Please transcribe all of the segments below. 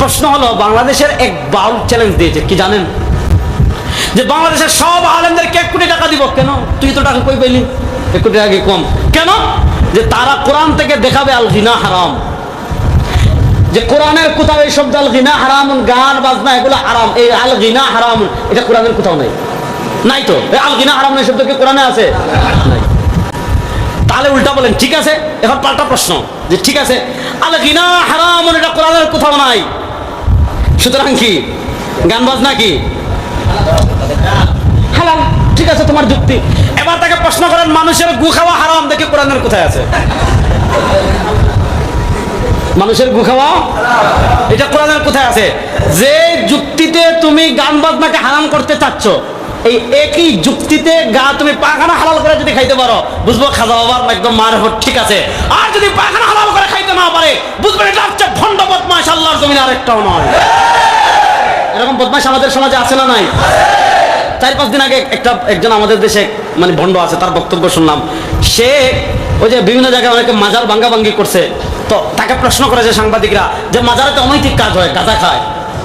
প্রশ্ন হলো, বাংলাদেশের এক বাউল চ্যালেঞ্জ দিয়েছে, কি জানেন? যে বাংলাদেশের সব আলেমদেরকে এক কোটি টাকা দিব? কেন? তুই তো টাকা কই পেলি এক কোটি টাকা কম? কেন? যে তারা কোরআন থেকে দেখাবে আল গিনা হারাম। যে কোরআনের কোথাও এই শব্দ আল গিনা হারাম গান, বাজনা, এগুলো হারাম। এই আল গিনা হারাম এটা কোরআনের কোথাও নাই। নাই তো? এই আল গিনা হারাম এই শব্দ কি কোরআনে আছে? নাই। তাহলে উল্টা বলেন, ঠিক আছে? এখন পাল্টা প্রশ্ন, যে ঠিক আছে, আল গিনা হারাম এটা কোরআনের কোথাও নাই। সুতরাং কি? গান বাজনা কি? হালাল, ঠিক আছে, তোমার যুক্তি। এবার তাকে প্রশ্ন করেন, মানুষের গু খাওয়া হারাম দেখে কোরআনের কোথায় আছে? মানুষের গু খাওয়া? এটা কোরআনের কোথায় আছে? যে যুক্তিতে তুমি গান বাজনাকে হারাম করতে চাচ্ছ, এই একই যুক্তিতে গা তুমি পাখানা হালাল করে যদি খাইতে পারো, বুঝব খাজা বাবার একদম মার ঠিক আছে। আর যদি পাখানা হালাল করে না পারে। বুঝবেন, এটা হচ্ছে ভণ্ড বদমাস আল্লাহর জমিন আরেকটাও নয়। এরকম বদমাস আমাদের সমাজে আছে না নাই? চার পাঁচ দিন আগে একটা, একজন আমাদের দেশে মানে ভণ্ড আছে, তার বক্তব্য শুনলাম। সে ওই যে বিভিন্ন জায়গায় অনেকে মাজার ভাঙ্গা ভাঙ্গি করছে। তো তাকে প্রশ্ন করেছে সাংবাদিকরা, যে মাজারে তো অনৈতিক কাজ হয়, গাঁজা খায়,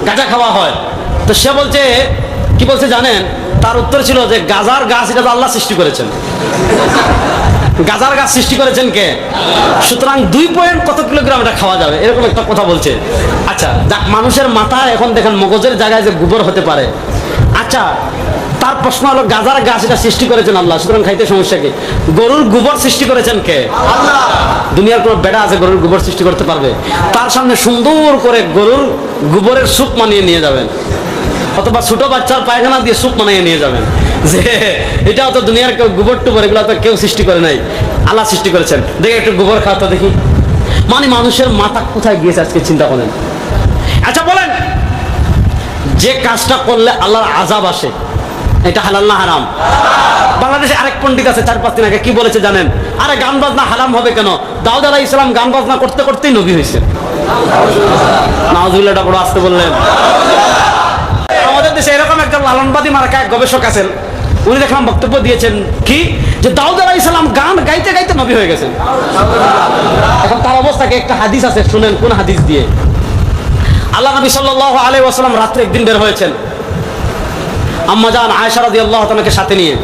গাঁজা খাওয়া হয়। তো সে বলছে, কি বলছে জানেন? তার উত্তর ছিল যে গাজার গাছ এটা আল্লাহ সৃষ্টি করেছেন। গাজার গাছ সৃষ্টি করেছেন কে? সুতরাং দুই পয়েন্ট কত কিলোগ্রাম এটা খাওয়া যাবে? এরকম একটা কথা বলছে। আচ্ছা মানুষের মাথায় এখন দেখেন মগজের জায়গায় যে গোবর হতে পারে। আচ্ছা তার প্রশ্ন হলো, গাজার গাছ এটা সৃষ্টি করেছেন আল্লাহ, সুতরাং খাইতে সমস্যা কি? গরুর গোবর সৃষ্টি করেছেন কে? দুনিয়ার কোনো বেড়া আছে গরুর গোবর সৃষ্টি করতে পারবে? তার সামনে সুন্দর করে গরুর গোবরের স্যুপ মানিয়ে নিয়ে যাবেন। অথবা ছোট বাচ্চার পায়খানা দিয়ে স্যুপ মানিয়ে নিয়ে যাবেন। যে এটাও তো দুনিয়ার কেউ গোবর টুবর, এগুলো তো কেউ সৃষ্টি করে নাই। আল্লাহ সৃষ্টি করেছেন। দেখে একটু গোবর খাওয়া দেখি। মানে মানুষের মাথা কোথায় গিয়েছে আজকে চিন্তা করেন? আচ্ছা বলেন। যে কাজটা করলে আল্লাহর আজাব আসে, এটা হালাল না হারাম? বাংলাদেশে আরেক পণ্ডিত আছে, চার পাঁচ দিন আগে কি বলেছে জানেন? আরে গান বাজনা হারাম হবে কেন? দাউদ আলাহ ইসলাম গান বাজনা করতে করতেই নবী হয়েছে। নাওজুল্লাহটা বড় আসতে বললেন। আমাদের দেশে এরকম একজন লালনবাদী মার্কা এক গবেষক আছেন। উনি দেখলাম বক্তব্য দিয়েছেন কি? যে দাউদ আলাহ ইসলাম গান গাইতে গাইতে নবী হয়ে গেছেন। এখন তার অবস্থাকে একটা হাদিস আছে, শুনেন, কোন হাদিস দিয়ে? আল্লাহ নবী সাল্লাহ আলাই ওয়াসালাম রাত্রে একদিন বের হয়েছেন। আম্মা জান আয়েশা রাদিয়াল্লাহু তাআলাকে সাথে নিয়ে।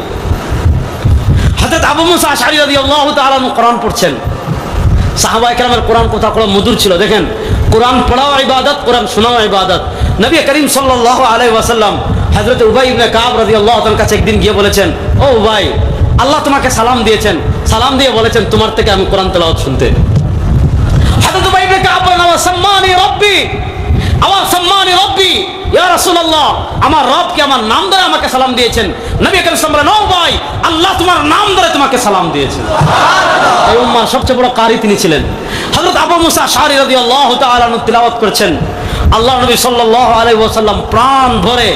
হযরত আবু মুসা আশআরি রাদিয়াল্লাহু তাআলা কোরআন পড়ছেন। সাহাবায়ে কেরামের কোরআন কথা কত মধুর ছিল, দেখেন। কোরআন পড়াও ইবাদত, কোরআন শোনাও ইবাদত। নবী করিম সাল্লাল্লাহু আলাইহি ওয়াসাল্লাম হযরত উবাই ইবনে কাব রাদিয়াল্লাহু তাআলার কাছে একদিন গিয়ে বলেছেন, ও উবাই, আল্লাহ তোমাকে সালাম দিয়েছেন। সালাম দিয়ে বলেছেন তোমার থেকে আমি কোরআন তেলাওয়াত শুনতে। হযরত উবাই ইবনে কাব বলেন আমার সম্মানী রব্বি আমার সম্মানী রব্বি, ইয়া রাসূলুল্লাহ, আমার রব কি আমার নাম ধরে আমাকে সালাম দিয়েছেন। নবী করিম সাল্লাল্লাহু ভাই আল্লাহ তোমার নাম ধরে তোমাকে সালাম দিয়েছেন। এই উম্মার সবচেয়ে বড় কারি তিনি ছিলেন। হযরত আবু মুসা আশআরি রাদিয়াল্লাহু তাআলা তিলাওয়াত করেছেন। আল্লাহ নবী সাল্লাল্লাহু আলাইহি ওয়াসাল্লাম প্রাণ ভরে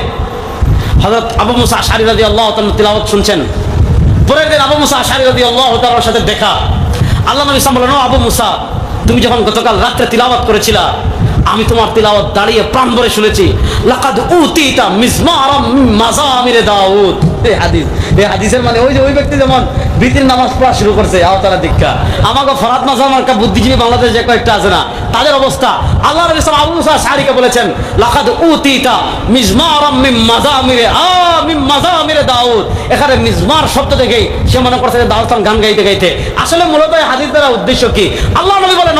হযরত আবু মুসা আশআরি আল্লাহ তিলাওয়াত শুনছেন। পরের দিন আবু মুসা আশআরি আল্লাহ তাআলার সাথে দেখা। আল্লাহ নবী সাম বলেন আবু মুসা, তুমি যখন গতকাল রাত্রে তিলাবত করেছিলা, আমি তোমার তিলাওয়াত দাঁড়িয়ে প্রাণ ভরে শুনেছি, লাকাদ উতিতা মিজমারাম মিন মাজামিরে দাউদ। হাদিসের মানে ওই যে ওই ব্যক্তি যেমন বিতির নামাজ পড়া শুরু করছে দীক্ষা। আমাকে ফরাত বুদ্ধিজীবী বাংলাদেশ যে কয়েকটা আছে না, তাদের অবস্থা। আল্লাহ বলেছেন আসলে মূলত হাদিস উদ্দেশ্য কি? আল্লাহ নবী বলেন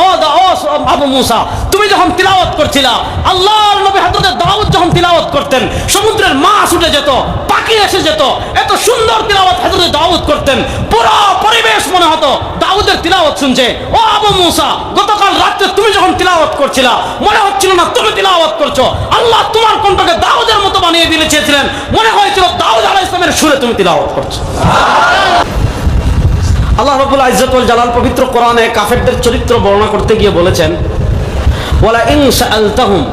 মুসা, তুমি যখন তিলাওয়াত করছিলা, আল্লাহর নবী দাউদ যখন তিলাওয়াত করতেন, সমুদ্রের মাছ উঠে যেত, পাখি এসে যেত এত সুন্দর তিলাওয়াত হযরত দাউদ করতেন। পুরো পরিবেশ মনে হতো দাউদের তিলাওয়াত শুনছে। ও আবু মুসা, গতকাল রাতে তুমি যখন তিলাওয়াত করছিলা, মনে হচ্ছিল না তুমি তিলাওয়াত করছ। আল্লাহ তোমার কণ্ঠকে দাউদের মতো বানিয়ে দিলে চেয়েছিলেন। মনে হয়েছিল দাউদ আলাইহিস সালামের সুরে তুমি তিলাওয়াত করছ। আল্লাহ রবুল ইজ্জতুল জালাল পবিত্র কোরআনে কাফেরদের চরিত্র বর্ণনা করতে গিয়ে বলেছেন, ওয়ালা ইন সাআলতাহুম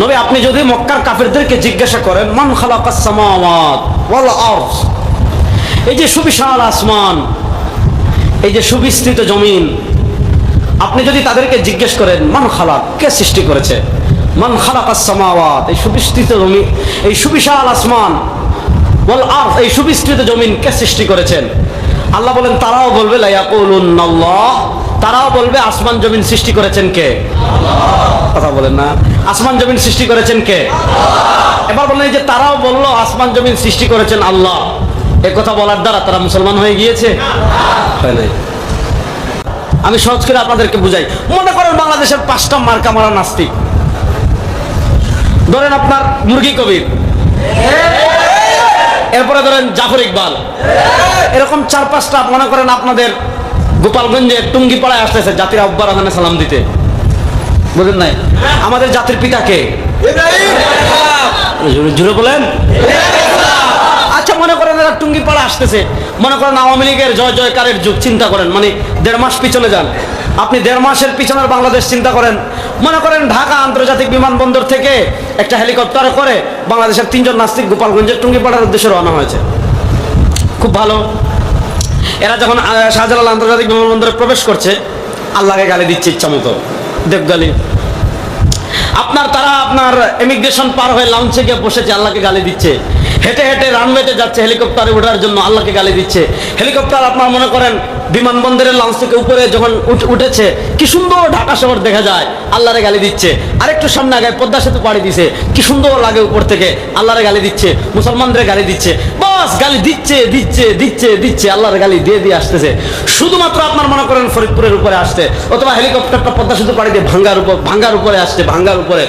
নবী, আপনি যদি মক্কার কাফেরদেরকে জিজ্ঞাসা করেন, মান খালাকাস সামাওয়াত ওয়াল আরদ? এই যে সুবিশাল আসমান, এই যে সুবিস্তৃত জমিন, আপনি যদি তাদেরকে জিজ্ঞেস করেন, মান খালাক? কে সৃষ্টি করেছে? মান খালাকাস সামাওয়াত। এই সুবিস্তৃত জমি, এই সুবিশাল আসমান বল আর এই সুবিস্তৃত জমিন কে সৃষ্টি করেছেন? আল্লাহ বলেন, তারাও বলবে লাইয়াকুলুন্নাল্লাহ তারাও বলবে, আসমান জমিন সৃষ্টি করেছেন কে? কথা বলেন না। আসমান জমিন সৃষ্টি করেছেন কে? এবার বললেন যে তারাও বলল, আসমান জমিন সৃষ্টি করেছেন আল্লাহ। এ কথা বলার দ্বারা তারা মুসলমান হয়ে গিয়েছে? আমি সহজ করে আপনাদেরকে বুঝাই। মনে করেন বাংলাদেশের পাঁচটা মার্কা মারা নাস্তিক। ধরেন আপনার মুরগি কবির। এরপরে ধরেন জাফর ইকবাল। এরকম চার পাঁচটা, মনে করেন আপনাদের গোপালগঞ্জে টুঙ্গিপাড়ায় আসতেছে জাতির আব্বার সালাম দিতে। বুঝলেন নাই। আমাদের জাতির পিতা কে? জোরে- জোরে বলেন। আচ্ছা মনে করেন এরা টুঙ্গিপাড়া আসতেছে। মনে করেন আওয়ামী লীগের জয় জয়কারের যুগ, চিন্তা করেন। মানে দেড় মাস পিছনে যান। আপনি দেড় মাসের পিছনের বাংলাদেশ চিন্তা করেন। মনে করেন ঢাকা আন্তর্জাতিক বিমানবন্দর থেকে একটা হেলিকপ্টারে করে বাংলাদেশের তিনজন নাস্তিক গোপালগঞ্জের টুঙ্গিপাড়ার উদ্দেশ্যে রওনা হয়েছে। খুব ভালো। এরা যখন শাহজালাল আন্তর্জাতিক বিমানবন্দরে প্রবেশ করছে, আল্লাহকে গালি দিচ্ছে ইচ্ছা মতো। দেবগালি আপনার তারা আপনার ইমিগ্রেশন পার হয়ে লঞ্চে গিয়ে বসেছে, আল্লাহকে গালি দিচ্ছে। হেঁটে হেঁটে রানওয়েতে যাচ্ছে হেলিকপ্টারে ওঠার জন্য আল্লাহকে গালি দিচ্ছে। হেলিকপ্টার আপনার মনে করেন বিমানবন্দরের লঞ্চ থেকে উপরে যখন উঠেছে, কি সুন্দর ঢাকা শহর দেখা যায়। আল্লাহরে গালি দিচ্ছে। আরেকটু সামনে আগে পদ্মা সেতু পাড়ি দিছে। কি সুন্দর লাগে উপর থেকে। আল্লাহরে গালি দিচ্ছে। মুসলমানদের গালি দিচ্ছে। বাস, গালি দিচ্ছে দিচ্ছে দিচ্ছে দিচ্ছে। আল্লাহর গালি দিয়ে দিয়ে আসতেছে। শুধুমাত্র আপনার মনে করেন ফরিদপুরের উপরে আসতে। অথবা হেলিকপ্টারটা পদ্মা সেতু পাড়ি দিয়ে ভাঙ্গার উপর ভাঙ্গার উপরে আসছে, ভাঙ্গার উপরে।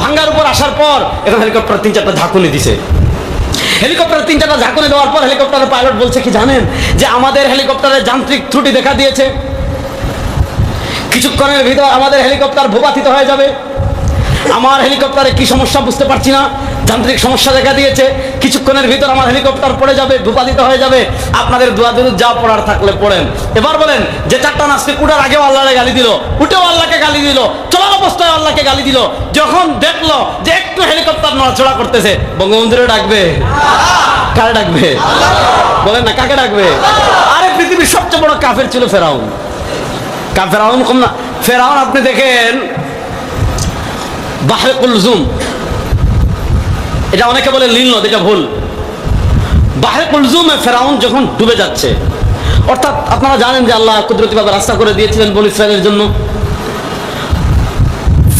ভাঙ্গার উপর আসার পর এখন হেলিকপ্টার তিন চারটা ঝাঁকুনি দিছে। হেলিকপ্টার তিন চারটা ঝাঁকুনি দেওয়ার পর হেলিকপ্টারের পাইলট বলছে কি জানেন যে আমাদের হেলিকপ্টারে যান্ত্রিক ত্রুটি দেখা দিয়েছে। কিছুক্ষণের ভিতর আমাদের হেলিকপ্টার ভূপাতিত হয়ে যাবে। আমার হেলিকপ্টারে কি সমস্যা বুঝতে পারছি না। যান্ত্রিক সমস্যা দেখা দিয়েছে। কিছুক্ষণের ভিতর আমার হেলিকপ্টার পড়ে যাবে ভূপাতিত হয়ে যাবে। আপনাদের দোয়া দুরুদ যা পড়ার থাকলে পড়েন। এবার বলেন, যে চারটা নাস্তিক উঠার আগেও আল্লাহরে গালি দিল, উঠেও আল্লাহকে গালি দিল, চলার অবস্থায় আল্লাহকে গালি দিল, যখন দেখল যে একটু হেলিকপ্টার নড়াচড়া করতেছে, বঙ্গবন্ধুরে ডাকবে। কারে ডাকবে? বলেন না, কাকে ডাকবে? আরে পৃথিবীর সবচেয়ে বড় কাফের ছিল ফেরাউন। কা ফেরাউন কম না, ফেরাউন আপনি দেখেন বাহরে কুলজুম এটা অনেকে বলে লীল নদ, এটা ভুল। বাহরে কুলজুমে ফেরাউন যখন ডুবে যাচ্ছে, অর্থাৎ আপনারা জানেন যে আল্লাহ কুদরতিভাবে রাস্তা করে দিয়েছিলেন বল ইসরায়েলের জন্য।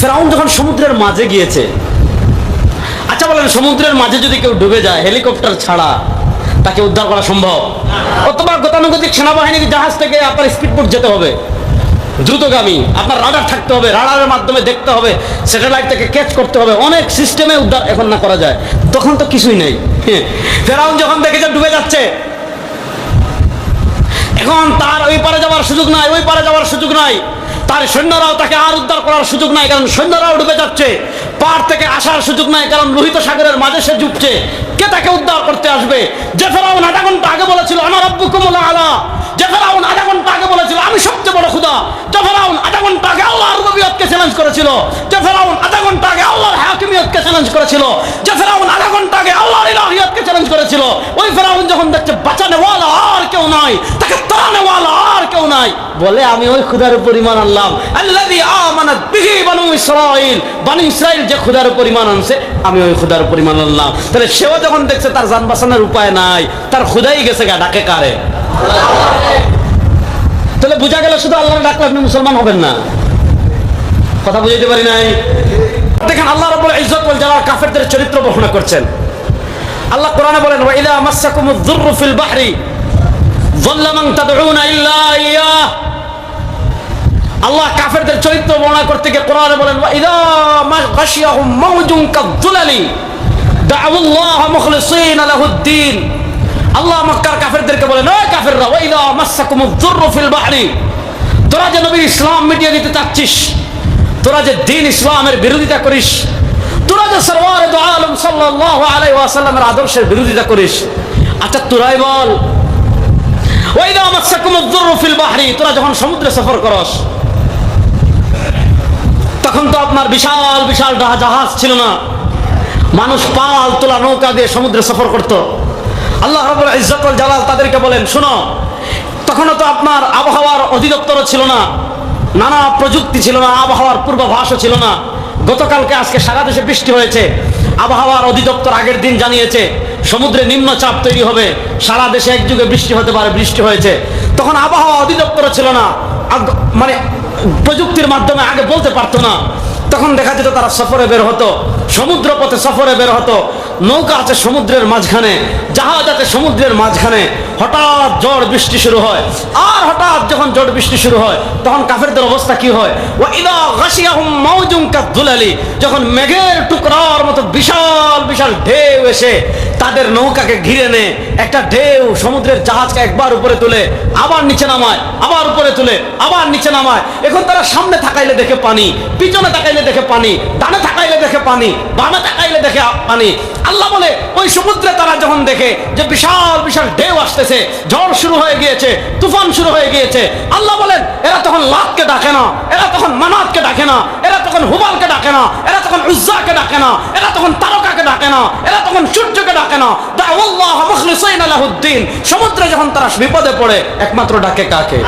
ফেরাউন যখন সমুদ্রের মাঝে গিয়েছে আচ্ছা বলেন, সমুদ্রের মাঝে যদি কেউ ডুবে যায়, হেলিকপ্টার ছাড়া তাকে উদ্ধার করা সম্ভব? অথবা গতানুগতিক সেনাবাহিনীর জাহাজ থেকে আপনার স্পিডবোট যেতে হবে। দ্রুতগামী। আপনার রাডার থাকতে হবে, রাডারের মাধ্যমে দেখতে হবে, স্যাটেলাইট থেকে ক্যাচ করতে হবে। অনেক সিস্টেমে উদ্ধার এখন না করা যায়। তখন তো কিছুই নেই। হ্যাঁ। ফেরাউন যখন দেখেছে, ডুবে যাচ্ছে। এখন তার ওই পারে যাওয়ার সুযোগ নাই, ওই পারে যাওয়ার সুযোগ নাই। তার সৈন্যরাও তাকে আর উদ্ধার করার সুযোগ নাই, কারণ সৈন্যরাও ডুবে যাচ্ছে। পার থেকে আসার সুযোগ নাই, কারণ লোহিত সাগরের মাঝে সে ডুবছে। কে তাকে উদ্ধার করতে আসবে। যে ফেরাউন আধা ঘণ্টা আগে বলেছিল আমার আব্বু কুমলা আলা। যে ফেরাউন আধা ঘণ্টা আগে বলেছিল, আমি সবচেয়ে বড় খুদা যে ফেরাউন আধা ঘণ্টা আগে আল্লাহর রবিয়তকে চ্যালেঞ্জ করেছিল। যে ফেরাউন আধা ঘণ্টা আগে আল্লাহর হাকিমিয়তকে চ্যালেঞ্জ করেছিল। যে ফেরাউন আধা ঘণ্টা আগে আল্লাহর ইলাহিয়তকে চ্যালেঞ্জ করেছিল। ওই ফেরাউন যখন দেখছে বাঁচানেওয়ালা আর কেউ নাই, তাকে তাড়ানেওয়ালা আর কেউ নাই। বলে, আমি ওই খুদার উপর ইমান আনলাম। আল্লাযী আমানাত বিহি বানু ইসরাঈল। বানু ইসরাঈল যে খুদার উপর ইমান আনছে, আমি ওই খুদার উপর ইমান আনলাম। তাহলে সেও যখন দেখছে, তার জান বাঁচানোর উপায় নাই, তার খুদাই গেছে গা, ডাকে কারে? তাহলে বোঝা গেল শুধু আল্লাহ ডাকলে আপনি মুসলমান হবেন না। কথা বুঝাইতে পারি নাই। দেখেন আল্লাহ রাব্বুল ইজ্জত ওয়াল জালাল কাফেরদের চরিত্র বর্ণনা করছেন। আল্লাহ কোরআনে বলেন, ওয়া ইযা মাসসাকুমুদ যুররু ফিল বাহরি, যাল্লা মান তাদউনা ইল্লা ইয়্যাহ আল্লাহ কাফেরদের চরিত্র বর্ণনা করতে গিয়ে কোরআনে বলেন, ওয়া ইযা গাশিয়াহুম মাওজুন কাযুলালি দাউল্লাহ মুখলিসিনা লাহুদ্দিন আল্লাহ মক্কার কাফেরদেরকে বলেন, ওই কাফেররা, ওয়া ইযা মাসসাকুমুদ যুররু ফিল বাহরি, তোরা যে নবীর ইসলাম মিটিয়ে দিতে চাচ্ছিস তোরা যে দিন ইসলামের বিরোধিতা করিস, তোরা যে সরওয়ার আলম সাল্লাল্লাহু আলাইহি ওয়াসাল্লামের আদর্শের বিরোধিতা করিস আচ্ছা তোরাই বল। তোরা যখন সমুদ্রে সফর করস, তখন তো আপনার বিশাল বিশাল জাহা- জাহাজ ছিল না। মানুষ পাল তোলা নৌকা দিয়ে সমুদ্রে সফর করত। আল্লাহ তাদেরকে বলেন, শোনো, তখনও তো আপনার আবহাওয়ার অধিদপ্তরও ছিল না। নানা প্রযুক্তি ছিল না, আবহাওয়ার পূর্বাভাসও ছিল না। গতকালকে আজকে সারা দেশে বৃষ্টি হয়েছে। আবহাওয়ার অধিদপ্তর আগের দিন জানিয়েছে, সমুদ্রে নিম্নচাপ তৈরি হবে। সারা দেশে একযুগে বৃষ্টি হতে পারে, বৃষ্টি হয়েছে। তখন আবহাওয়া অধিদপ্তরও ছিল না। মানে প্রযুক্তির মাধ্যমে আগে বলতে পারতো না। তখন দেখা যেত তারা সফরে বের হতো সমুদ্র পথে সফরে বের হতো। নৌকা আছে সমুদ্রের মাঝখানে, জাহাজ আছে সমুদ্রের মাঝখানে, হঠাৎ ঝড় বৃষ্টি শুরু হয়। আর হঠাৎ যখন ঝড় বৃষ্টি শুরু হয়, তখন কাফেরদের অবস্থা কি হয়? যখন মেঘের টুকরার মতো বিশাল বিশাল ঢেউ এসে তাদের নৌকাকে ঘিরে নে, একটা ঢেউ সমুদ্রের জাহাজকে একবার উপরে তুলে, আবার নিচে নামায়, আবার উপরে তুলে, আবার নিচে নামায়। এখন তারা সামনে থাকাইলে দেখে পানি, পিছনে তাকাইলে দেখে পানি, ডানে থাকাইলে দেখে পানি, বামে তাকাইলে দেখে পানি। আল্লাহ বলে, ওই সমুদ্রে তারা যখন দেখে যে বিশাল বিশাল ঢেউ আসতেছে, ঝড় শুরু হয়ে গিয়েছে, তুফান শুরু হয়ে গিয়েছে, আল্লাহ বলেন, এরা তখন লাতকে ডাকে না, এরা তখন মানাতকে ডাকে না, এরা তখন হুবালকে ডাকে না, এরা তখন উজ্জাকে ডাকে না, এরা তখন তারকাকে ডাকে না, এরা তখন সূর্যকে ডাকে না। সমুদ্রে যখন তারা বিপদে পড়ে, একমাত্র ডাকে কাকে?